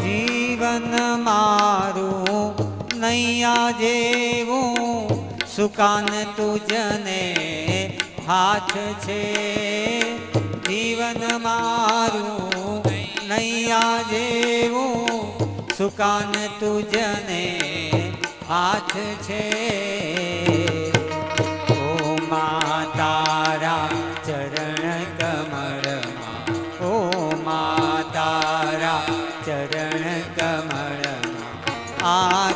જીવન મારું નૈયા જેવું, સુકાન તુજને હાથ છે. જીવન મારું નૈયા જેવું, સુકાન તુજને હાથ છે.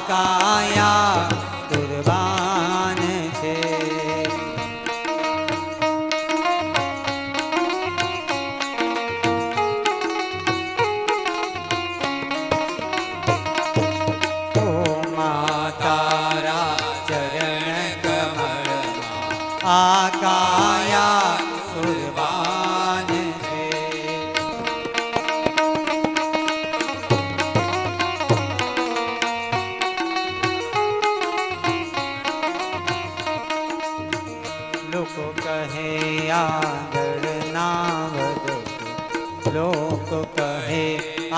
કાયા કુરબાન છે. તારા ચરણ કમળમાં આ લોકો કહે આગળ ના વધશો લોકો કહે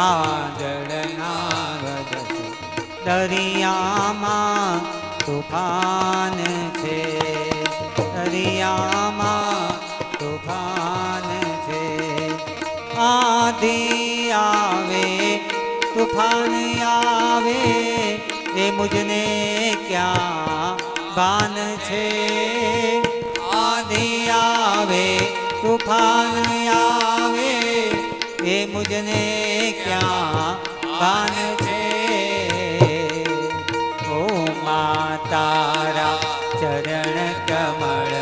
આગળ ના વધશો દરિયામાં તુફાન છે દરિયામાં તુફાન છે આધી આવે તુફાન આવે એ મુજને ક્યાં બાન છે આવે, તુફાન આવે, એ મુજને ક્યાં કાન છે? ઓ મા તારા ચરણ કમળ,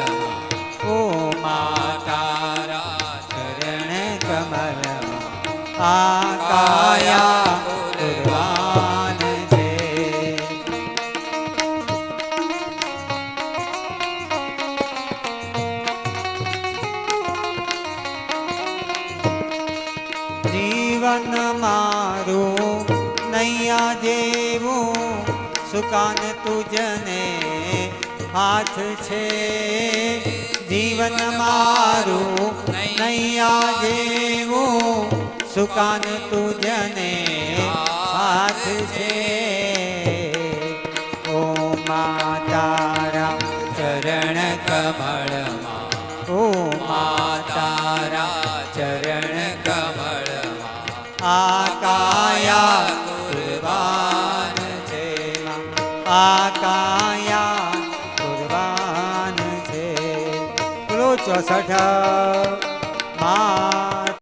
ઓ મા તારા ચરણ કમળ આ કાયા જીવન મારું નૈયા જેવું, સુકાન તુજને હાથ છે. જીવન મારું નૈયા જેવું, સુકાન તુજને હાથ છે. આ કાયા ભગવાન છે. બોલો ચોસઠ. મા